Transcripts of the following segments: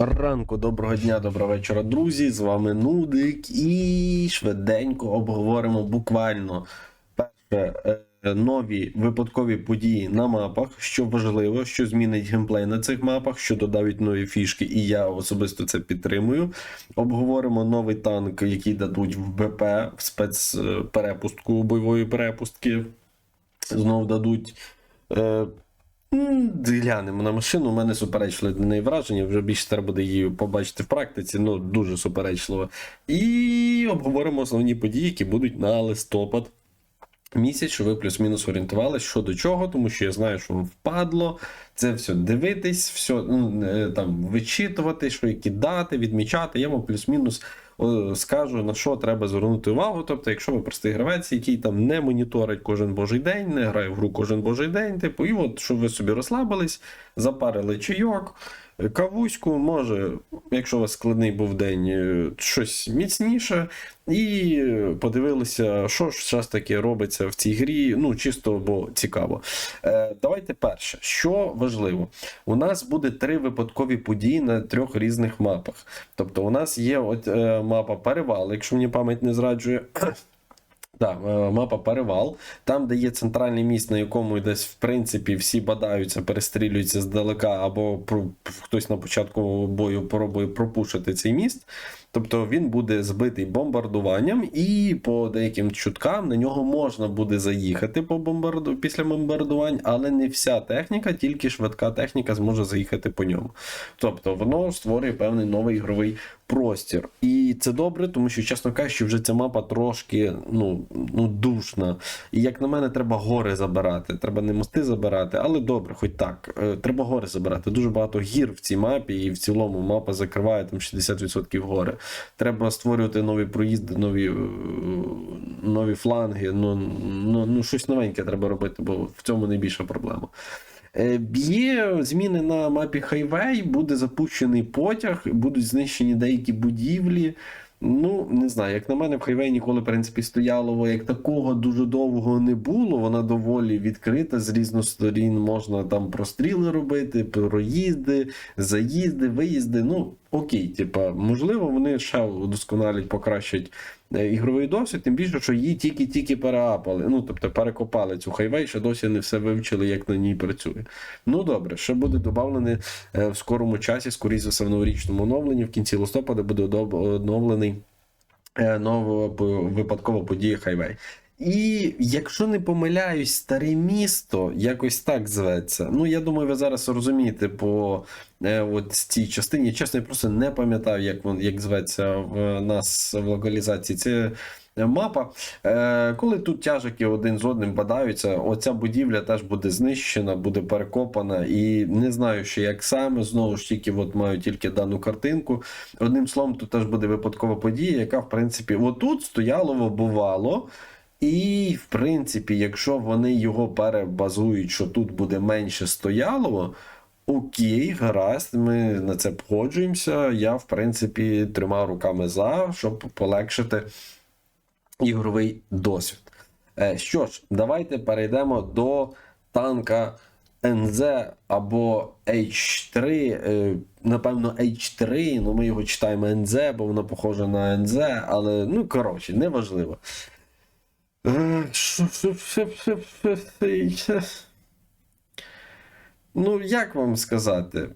Ранку, доброго дня, доброго вечора, друзі. З вами Нудик і швиденько обговоримо буквально перше е, нові випадкові події на мапах, що важливо, що змінить геймплей на цих мапах, що додають нові фішки, і я особисто це підтримую. Обговоримо новий танк, який дадуть в БП в спецперепустку бойової перепустки. Знову дадуть. Глянемо на машину. У мене суперечливе до неї враження. Вже більше треба буде її побачити в практиці. Ну дуже суперечливо. І обговоримо основні події, які будуть на листопад. Місяць, що ви плюс-мінус орієнтувалися що до чого, тому що я знаю, що впадло це все дивитись, все ну, е, там вичитувати, що і кидати, відмічати. Я вам плюс-мінус скажу, на що треба звернути увагу. Тобто, якщо ви простий гравець, який там не моніторить кожен божий день, не грає в гру кожен божий день, типу, і от щоб ви собі розслабились, запарили чайок. Кавуську, може, якщо у вас складний був день, е, щось міцніше, і подивилися, що ж зараз таке робиться в цій грі. Ну, чисто бо цікаво. Е, давайте перше, що важливо, у нас буде три випадкові події на трьох різних мапах. Тобто, у нас є от е, мапа перевал, якщо мені пам'ять не зраджує. Так, е, мапа перевал, там, де є центральний міст, на якому десь в принципі всі бадаються, перестрілюються здалека, або хтось на початку бою пробує пропушити цей міст. Тобто він буде збитий бомбардуванням, і по деяким чуткам на нього можна буде заїхати по бомбарду... після бомбардувань, але не вся техніка, тільки швидка техніка зможе заїхати по ньому. Тобто воно створює певний новий ігровий простір. І це добре, тому що, чесно кажучи, вже ця мапа трошки ну, ну, душна. І як на мене, треба гори забирати. Треба не мости забирати, але добре, хоч так. Е, Треба гори забирати. Дуже багато гір в цій мапі, і в цілому мапа закриває там 60% гори. Треба створювати нові проїзди, нові, е, нові фланги. Ну, ну, ну, щось новеньке треба робити, бо в цьому найбільша проблема. Е, Є зміни на мапі Хайвей, буде запущений потяг, будуть знищені деякі будівлі. Ну, не знаю, як на мене, в Хайвей ніколи, в принципі, стояло як такого дуже довго не було. Вона доволі відкрита, з різних сторін можна там простріли робити, проїзди, заїзди, виїзди. Ну, окей, типа, можливо, вони ще удосконалять, покращать ігровий досвід, тим більше, що її тільки-тільки переапали. Ну, тобто перекопали цю хайвей, ще досі не все вивчили, як на ній працює. Ну добре, ще буде додавлений е, в скорому часі, скоріше за все, в новорічному оновленні. В кінці листопада буде оновлений е, нова випадкова подія Хайвей. І якщо не помиляюсь, старе місто якось так зветься. Ну, я думаю, ви зараз розумієте по е, от цій частині. Чесно, я просто не пам'ятаю, як як зветься в нас в локалізації. Це мапа. Е, коли тут тяжики один з одним бадаються, оця будівля теж буде знищена, буде перекопана. І не знаю, ще як саме. Знову ж тільки от маю тільки дану картинку. Одним словом, тут теж буде випадкова подія, яка, в принципі, отут стоялово бувало. І, в принципі, якщо вони його перебазують, що тут буде менше стоялого, окей, гаразд, ми на це погоджуємося. Я, в принципі, трьома руками за, щоб полегшити ігровий досвід. Е, Що ж, давайте перейдемо до танка НЗ або H3. е, Напевно, H3, ну ми його читаємо НЗ, бо воно похоже на НЗ, але ну коротше, неважливо. Ну, як вам сказати?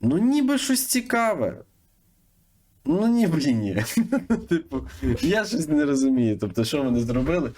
Ну, ніби щось цікаве. Ну, ніби блін, ні. Типу, я щось не розумію. Тобто, що вони зробили?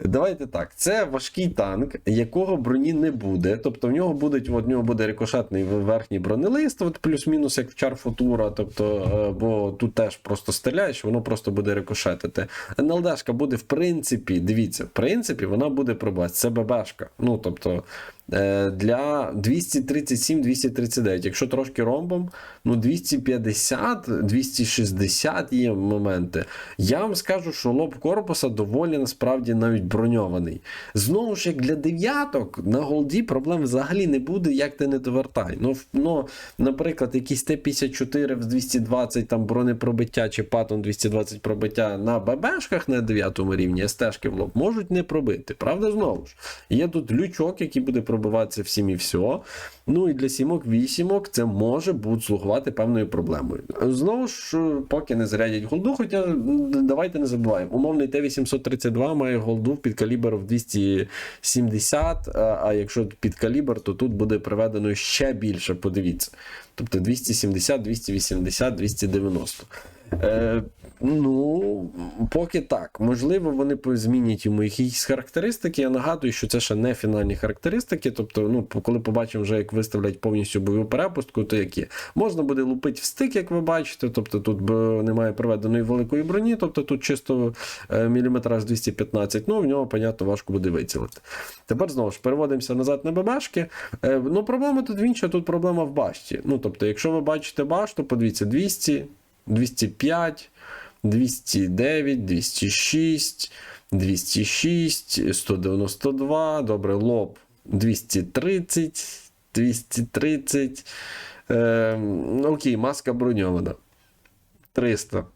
Давайте так. Це важкий танк, якого броні не буде. Тобто в нього буде, от, в нього буде рикошетний верхній бронелист, от плюс-мінус як в чар футура. Тобто, е, бо тут теж просто стріляєш, воно просто буде рикошетити. НЛДшка буде, в принципі, дивіться, в принципі, вона буде пробувати. Це ББшка. Ну, тобто, для 237-239. Якщо трошки ромбом, ну 250-260 є моменти. Я вам скажу, що лоб корпуса доволі насправді навіть броньований. Знову ж, як для дев'яток, на голді проблем взагалі не буде, як ти не довертай. Ну, ну, наприклад, якийсь Т-54 з 220 там бронепробиття чи патон 220 пробиття на ББшках на 9 рівні, СТшки в лоб можуть не пробити. Правда, знову ж. Є тут лючок, який буде пробити пробиватися всім і все. Ну і для сімок, вісімок це може бути слугувати певною проблемою. Знову ж, е, поки не зарядять голду, хоча давайте не забуваємо. Умовний Т-832 має голду під калібр в 270, а, а якщо під калібр, то тут буде приведено ще більше, подивіться. Тобто 270, 280, 290. Е, ну, поки так. Можливо, вони змінять йому якісь характеристики. Я нагадую, що це ще не фінальні характеристики. Тобто, ну, коли побачимо вже, як виставлять повністю бойову перепустку, то які. Можна буде лупити в стик, як ви бачите. Тобто тут немає проведеної великої броні, тобто тут чисто е, міліметраж 215. Ну, в нього, понятно, важко буде вицілити. Тепер знову ж переводимося назад на ББшки. Е, ну, проблема тут в інша, тут проблема в башті. Ну, тобто, якщо ви бачите башту, подивіться 200, 205, 209, 206, 206, 192, добре, лоб 230, 230. Е, окей, маска броньована. 300.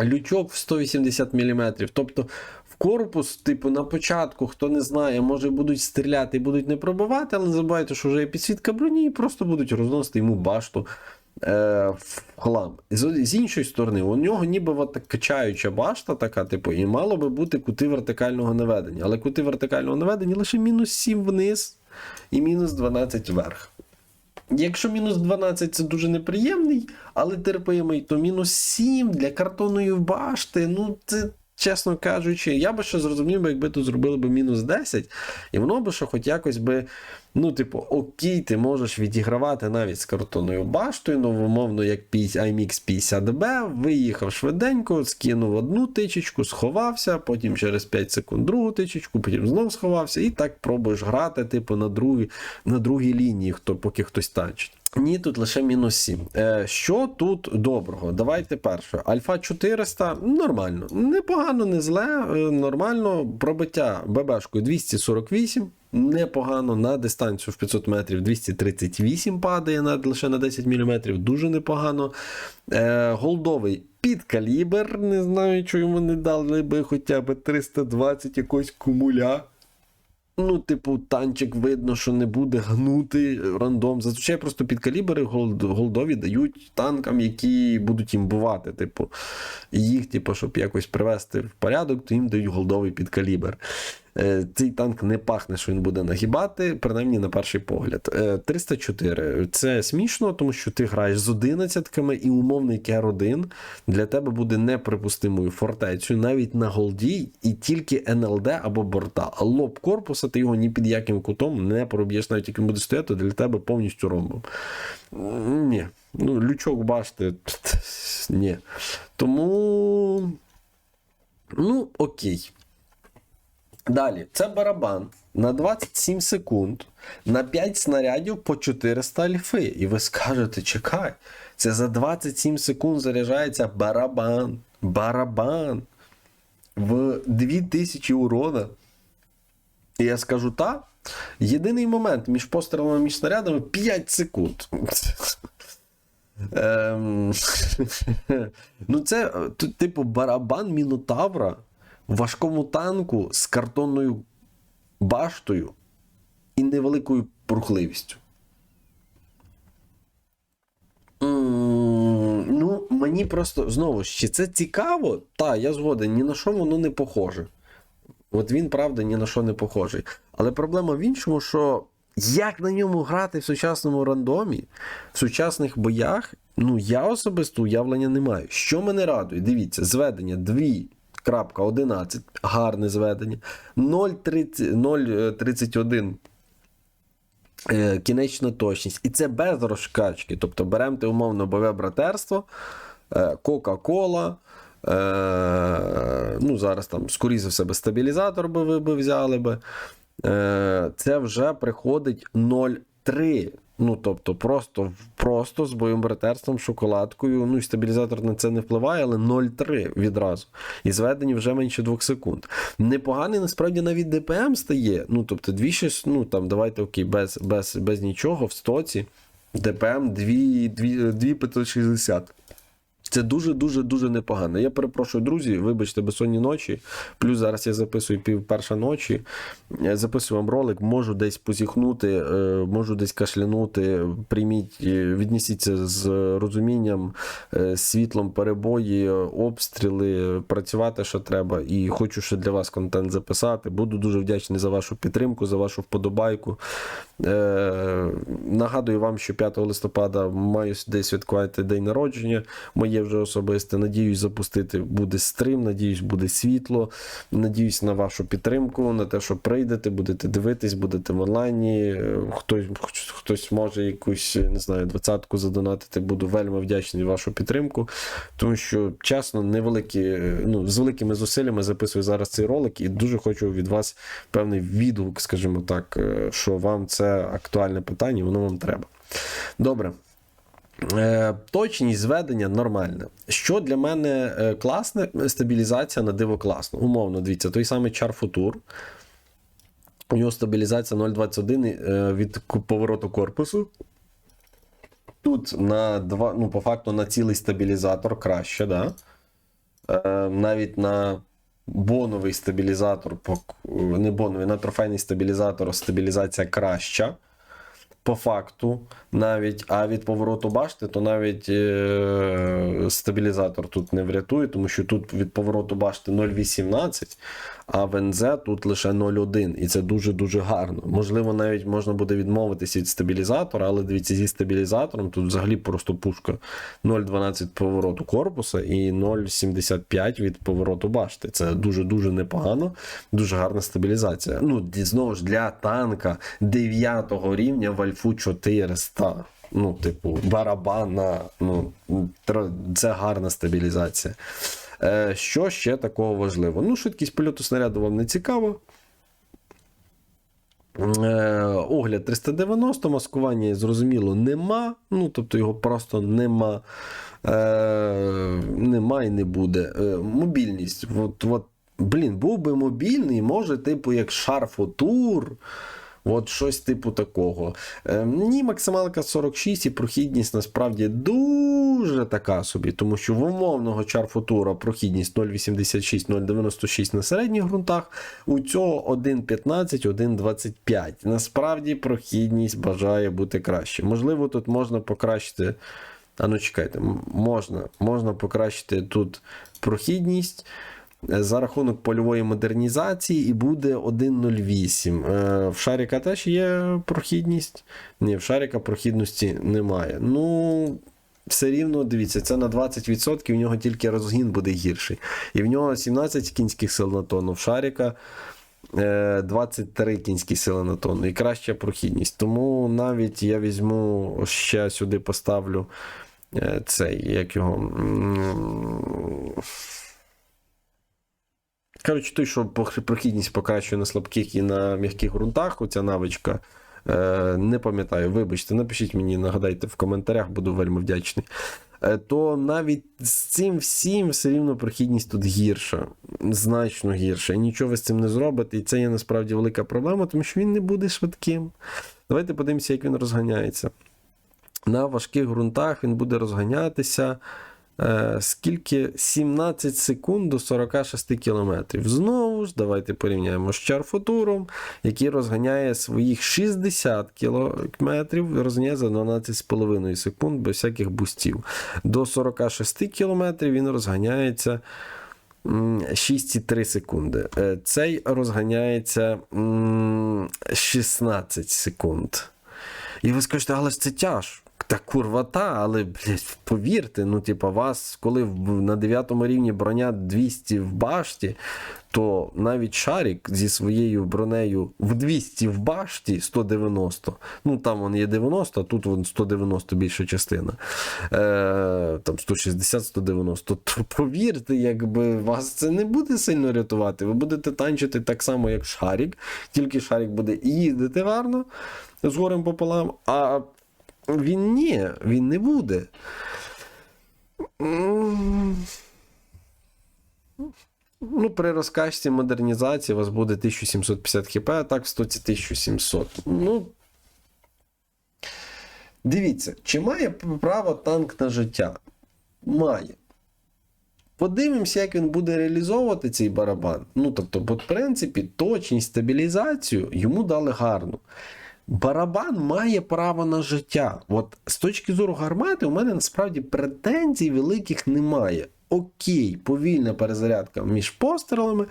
Лючок в 180 мм. Тобто в корпус, типу, на початку, хто не знає, може будуть стріляти і будуть не пробивати, але не забувайте, що вже є підсвітка броні, і просто будуть розносити йому башту в хлам. З, з іншої сторони, у нього ніби от так качаюча башта, така, типу, і мало би бути кути вертикального наведення. Але кути вертикального наведення лише мінус 7 вниз і мінус 12 вверх. Якщо мінус 12 це дуже неприємний, але терпимий, то мінус 7 для картонної башти, ну це. Чесно кажучи, я би ще зрозумів, якби тут зробили би мінус 10, і воно би ще хоч якось би, ну, типу, окей, ти можеш відігравати навіть з картонною баштою, новомовно, як IMX 50B, виїхав швиденько, скинув одну тичечку, сховався, потім через 5 секунд другу тичечку, потім знов сховався, і так пробуєш грати, типу, на другій, на другій лінії, хто, поки хтось танчить. Ні, тут лише мінус 7. Е, що тут доброго? Давайте перше. Альфа 400 нормально. Непогано, не зле, е, нормально. Пробиття ББшкою 248. Непогано на дистанцію в 500 метрів 238 падає на, лише на 10 мм, дуже непогано. Е, голдовий під калібр. Не знаю, чого йому не дали би хоча б 320 якогось кумуля. Ну, типу, танчик видно, що не буде гнути рандом. Зазвичай просто під калібри голд- голдові дають танкам, які будуть імбувати. Типу, їх, типу, щоб якось привести в порядок, то їм дають голдовий під калібр. Е, Цей танк не пахне, що він буде нагибати, принаймні на перший погляд. Е, 304. Це смішно, тому що ти граєш з 11 і умовний кер 1 для тебе буде неприпустимою фортецею навіть на голді, і тільки НЛД або борта. А лоб корпуса ти його ні під яким кутом не проб'єш, навіть як він буде стояти для тебе повністю ромбом. Ні. Ну, лючок бачите, ні. Тому. Ну, окей. Далі, це барабан на 27 секунд, на 5 снарядів по 400 альфи. І ви скажете, чекай, це за 27 секунд заряджається барабан. Барабан в 2000 урона. І я скажу так. Єдиний момент між пострілами між снарядами 5 секунд. Ем, ну, це, типу, барабан Мінотавра важкому танку з картонною баштою і невеликою рухливістю. М, Ну, мені просто знову ж, це цікаво? Та, я згоден, ні на що воно не похоже. От він, правда, ні на що не похожий. Але проблема в іншому, що як на ньому грати в сучасному рандомі, в сучасних боях, ну я особисто уявлення не маю. Що мене радує? Дивіться, зведення 2.11, гарне зведення, 0.31 е, кінечна точність. І це без розкачки. Тобто беремо те умовно бойове братерство, е, Кока-Кола. Е, ну, зараз там, скоріше все, би стабілізатор би ви би взяли би. Це вже приходить 0,3. Ну, тобто, просто, просто з бойовим братерством, шоколадкою. Ну і стабілізатор на це не впливає, але 0,3 відразу. І зведені вже менше 2 секунд. Непоганий насправді навіть ДПМ стає. Ну, тобто, 2,6, ну там давайте окей, без, без, без нічого в стоці. ДПМ 2, 2, 2 560. Це дуже-дуже дуже непогано. Я перепрошую, друзі, вибачте, безсонні ночі. Плюс зараз я записую пів перша ночі. Я записую вам ролик, можу десь позіхнути, е, можу десь кашлянути. Прийміть, е, віднесіться з розумінням, е, світлом перебої, обстріли, працювати, що треба. І хочу ще для вас контент записати. Буду дуже вдячний за вашу підтримку, за вашу вподобайку. Нагадую вам, що 5 листопада маю десь святкувати день народження. Моє вже особисте. Надіюсь, запустити буде стрім, надіюсь, буде світло. Надіюсь на вашу підтримку, на те, що прийдете, будете дивитись, будете в онлайні. Хтось, хтось може якусь, не знаю, двадцятку задонатити. Буду вельми вдячний вашу підтримку. Тому що, чесно, невеликі, ну, з великими зусиллями записую зараз цей ролик і дуже хочу від вас певний відгук, скажімо так, е, що вам це актуальне питання, воно вам треба. Добре. Е, Точність зведення нормальна. Що для мене е, класне, стабілізація на диво класно. Умовно, дивіться, той самий Futur. У нього стабілізація 0,21 е, від повороту корпусу. Тут на два, ну, по факту на цілий стабілізатор краще, да? Навіть на боновий стабілізатор, не боновий, на трофейний стабілізатор стабілізація краща. По факту, навіть, а від повороту башти, то навіть е, стабілізатор тут не врятує, тому що тут від повороту башти 0,18, а в НЗ тут лише 0,1. І це дуже-дуже гарно. Можливо, навіть можна буде відмовитися від стабілізатора, але дивіться, зі стабілізатором тут взагалі просто пушка 0,12 повороту корпуса і 0,75 від повороту башти. Це дуже-дуже непогано, дуже гарна стабілізація. Ну, знову ж для танка 9 рівня Альфу 400. Ну, типу, барабана, ну, це гарна стабілізація. Е, що ще такого важливого? Ну, швидкість польоту снаряду вам не цікаво. Е, огляд 390, маскування, зрозуміло, нема. Ну, тобто його просто нема. Е, нема і не буде. Е, мобільність. От, от, блін, був би мобільний, може, типу, як шарфотур. От щось типу такого. Е, ні, максималка 46 і прохідність насправді дуже така собі, тому що в умовного чарфутура прохідність 0,86-0,96 на середніх ґрунтах, у цього 1,15, 1,25. Насправді прохідність бажає бути краще. Можливо, тут можна покращити. А ну чекайте, можна, можна покращити тут прохідність за рахунок польової модернізації і буде 1.08. Е, В Шаріка теж є прохідність. Ні, в Шаріка прохідності немає. Ну. Все рівно, дивіться, це на 20%, в нього тільки розгін буде гірший. І в нього 17 кінських сил на тонну, в Шаріка е, 23 кінські сили на тонну і краща прохідність. Тому навіть я візьму ще сюди поставлю е, цей, як його. Коротше, той, що прохідність покращує на слабких і на м'яких ґрунтах, оця навичка. Е, не пам'ятаю, вибачте, напишіть мені, нагадайте в коментарях, буду вельми вдячний. Е, то навіть з цим всім все рівно прохідність тут гірша, значно гірша. І нічого ви з цим не зробите. І це є насправді велика проблема, тому що він не буде швидким. Давайте подивимося, як він розганяється. На важких ґрунтах він буде розганятися. Е, скільки 17 секунд до 46 кілометрів. Знову ж, давайте порівняємо з Чарфутуром, який розганяє своїх 60 кілометрів, розганяє за 12,5 секунд без всяких бустів. До 46 кілометрів він розганяється. 6,3 секунди. Е, Цей розганяється 16 секунд. І ви скажете, але ж це тяжко. Та курва та, але блядь, повірте, ну, типа, вас, коли на 9 рівні броня 200 в башті, то навіть шарик зі своєю бронею в 200 в башті 190. Ну там вон є 90, а тут вон 190 більша частина. Е, там 160-190. То повірте, якби вас це не буде сильно рятувати. Ви будете танчити так само, як шарик, тільки шарик буде і їздити гарно з горем пополам, а він ні, він не буде. Ну, при розкачці модернізації у вас буде 1750 хп, а так в стоці 1700. Ну. Дивіться, чи має право танк на життя? Має. Подивимося, як він буде реалізовувати цей барабан. Ну, тобто, в принципі, точність, стабілізацію йому дали гарну. Барабан має право на життя. От з точки зору гармати, у мене насправді претензій великих немає. Окей, повільна перезарядка між пострілами,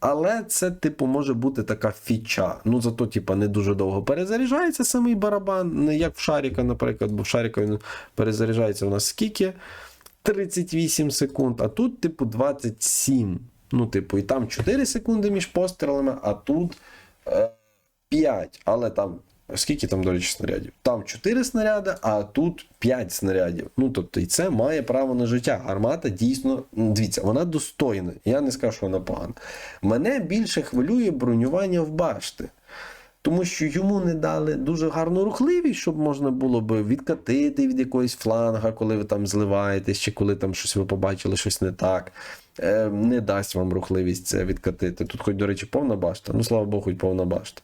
але це, типу, може бути така фіча. Ну, зато, типу, не дуже довго перезаряджається самий барабан, не як в Шаріка, наприклад, бо в Шаріка він перезаряджається у нас скільки? 38 секунд, а тут, типу, 27. Ну, типу, і там 4 секунди між пострілами, а тут е, 5. Але там. Скільки там, до речі, снарядів? Там 4 снаряди, а тут 5 снарядів. Ну, тобто, і це має право на життя. Гармата дійсно, дивіться, вона достойна. Я не скажу, що вона погана. Мене більше хвилює бронювання в башти. Тому що йому не дали дуже гарну рухливість, щоб можна було би відкатити від якогось фланга, коли ви там зливаєтесь, чи коли там щось ви побачили, щось не так. Е, не дасть вам рухливість це відкатити. Тут, хоч, до речі, повна башта. Ну, слава Богу, хоч повна башта.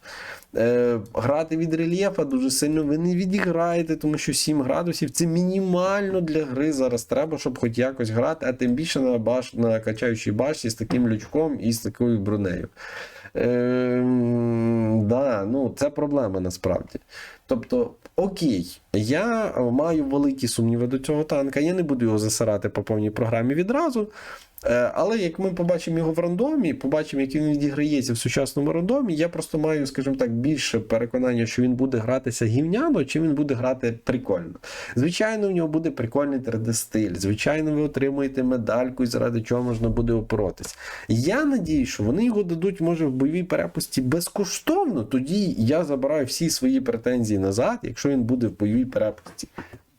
Е, грати від рельєфа дуже сильно ви не відіграєте, тому що 7 градусів це мінімально для гри зараз треба, щоб хоч якось грати, а тим більше на, баш... на качаючій башті з таким лючком і з такою бронею. Е, да, ну, це проблема насправді. Тобто, окей, я маю великі сумніви до цього танка, я не буду його засирати по повній програмі відразу. Е, Але як ми побачимо його в рандомі, побачимо, як він відіграється в сучасному рандомі, я просто маю, скажімо так, більше переконання, що він буде гратися гівняно, чи він буде грати прикольно. Звичайно, в нього буде прикольний 3D-стиль. Звичайно, ви отримуєте медальку, і заради чого можна буде опоротись. Я надію, що вони його дадуть, може, в бойовій перепусті безкоштовно. Тоді я забираю всі свої претензії назад, якщо він буде в бойовій перепусті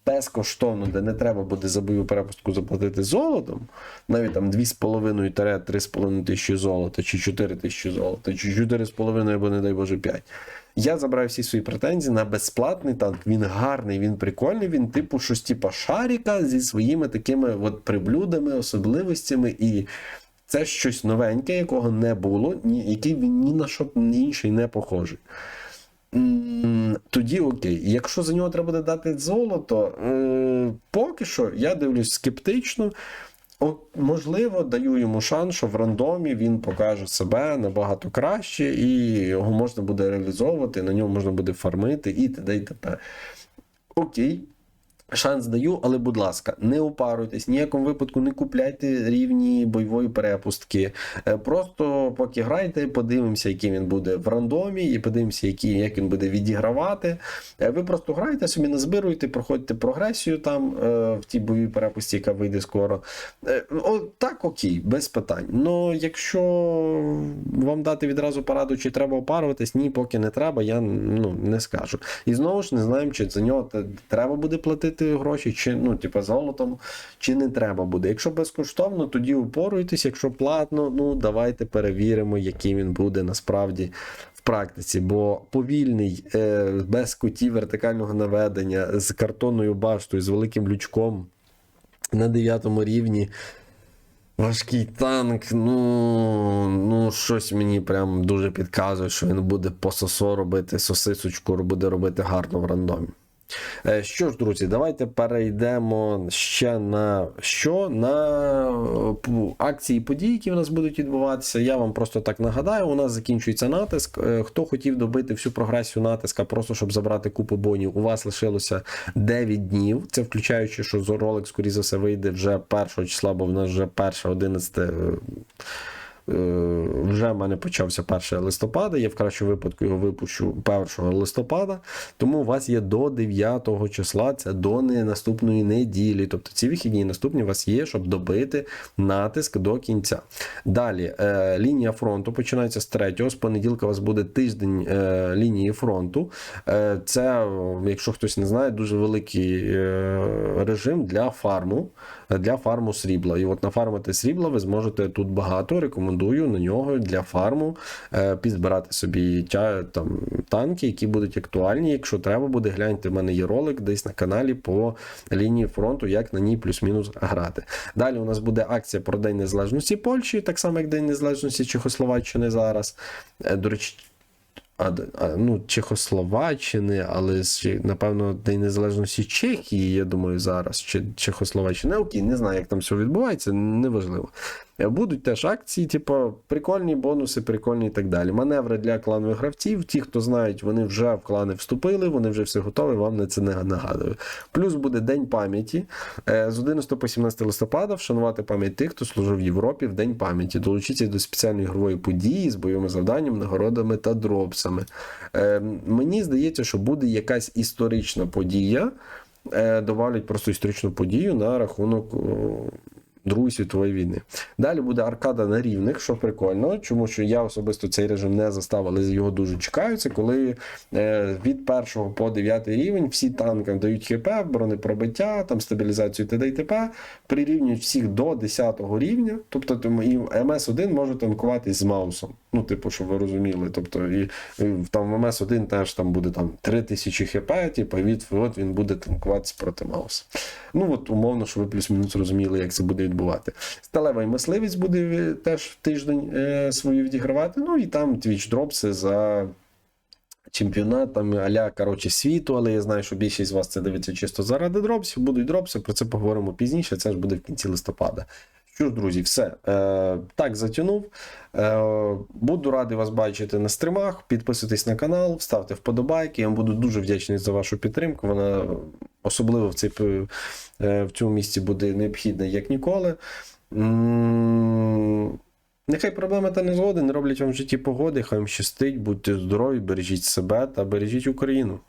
безкоштовно, де не треба буде за бойову перепустку заплатити золотом, навіть там 2,5-3,5 тисячі золота, чи 4 тисячі золота, чи 4,5 або, не дай Боже, 5. Я забрав всі свої претензії на безплатний танк. Він гарний, він прикольний, він типу щось типу шаріка зі своїми такими от приблюдами, особливостями. І це щось новеньке, якого не було, ні, який він ні на що інший не похожий. Тоді окей. Якщо за нього треба буде дати золото, е, поки що я дивлюсь скептично. Можливо, даю йому шанс, що в рандомі він покаже себе набагато краще, і його можна буде реалізовувати, на ньому можна буде фармити і т.д. і т.п. Окей. Шанс даю, але, будь ласка, не опаруйтесь, ніякому випадку не купляйте рівні бойової перепустки. Е, Просто поки грайте, подивимося, який він буде в рандомі, і подивимося, який, як він буде відігравати. Е, Ви просто грайте, собі назбируйте, проходьте прогресію там е, в тій бойовій перепусті, яка вийде скоро. О, так, окей, без питань. Ну, якщо вам дати відразу пораду, чи треба опаруватись, ні, поки не треба, я ну, не скажу. І знову ж не знаємо, чи за нього треба буде платити гроші, чи ну, типу, золотом, чи не треба буде. Якщо безкоштовно, тоді упоруйтесь. Якщо платно, ну давайте перевіримо, який він буде насправді. Практиці, бо повільний, е, без кутів вертикального наведення, з картонною баштою, з великим лючком на 9 рівні. Важкий танк, ну, ну щось мені прям дуже підказує, що він буде по сосо робити сосисочку, буде робити гарно в рандомі. Е, Що ж, друзі, давайте перейдемо ще на що? На е, акції події, які в нас будуть відбуватися. Я вам просто так нагадаю, у нас закінчується натиск. Е, Хто хотів добити всю прогресію натиска, просто щоб забрати купу бонів, у вас лишилося 9 днів. Це включаючи, що ролик, скоріше за все, вийде вже 1 числа, бо в нас вже 1 11 е, Е, Вже в мене почався 1 листопада. Я в кращому випадку його випущу 1 листопада. Тому у вас є до 9 числа, це до наступної неділі. Тобто ці вихідні наступні у вас є, щоб добити натиск до кінця. Далі е, лінія фронту починається з 3 З понеділка у вас буде тиждень е, лінії фронту. Е, це, е, якщо хтось не знає, дуже великий е, режим для фарму. Для фарму срібла. І от нафармити срібла ви зможете тут багато. Рекомендую на нього для фарму е, підзбирати собі там, танки, які будуть актуальні. Якщо треба буде, гляньте, в мене є ролик десь на каналі по лінії фронту, як на ній плюс-мінус грати. Далі у нас буде акція про День Незалежності Польщі, так само як День Незалежності Чехословаччини зараз. Е, До речі, ну, Чехословаччини, але напевно, День Незалежності Чехії, я думаю, зараз, чи Чехословаччини, окей, не знаю, як там все відбувається, неважливо. Будуть теж акції, типу, прикольні бонуси, прикольні і так далі. Маневри для кланових гравців. Ті, хто знають, вони вже в клани вступили, вони вже все готові, вам на це не нагадую. Плюс буде День пам'яті Е, з 11 по 17 листопада вшанувати пам'ять тих, хто служив в Європі в День пам'яті. Долучіться до спеціальної ігрової події з бойовими завданнями, нагородами та дропсами. Е, Мені здається, що буде якась історична подія. Е, Добавлять просто історичну подію на рахунок. Другої світової війни. Далі буде аркада на рівних, що прикольно, чому що я особисто цей режим не застав, але його дуже чекаю. Це коли е, від першого по 9 рівень всі танкам дають хп, бронепробиття, там стабілізацію ТД і ТП, прирівнюють всіх до 10 рівня. Тобто тому і МС1 може танкуватись з маусом. Ну, типу, щоб ви розуміли. Тобто, і, і там в МС1 теж там буде там 3000 хп, типу, від от він буде танкуватися проти мауса. Ну от умовно, щоб ви плюс-мінус розуміли, як це буде відбувати. Сталевий мисливець буде е, теж тиждень е, свою відігравати. Ну і там твіч дропси за. Чемпіонат там аля коротше світу, але я знаю, що більшість з вас це дивиться чисто заради дропсів. Будуть дропси, про це поговоримо пізніше. Це ж буде в кінці листопада. Що ж, друзі, все е, так затягнув. Е, буду радий вас бачити на стримах. Підписуйтесь на канал, ставте вподобайки. Я вам буду дуже вдячний за вашу підтримку. Вона особливо в цей в цьому місці буде необхідна як ніколи. Нехай проблеми та незгоди не роблять вам в житті погоди. Хай вам щастить, будьте здорові, бережіть себе та бережіть Україну.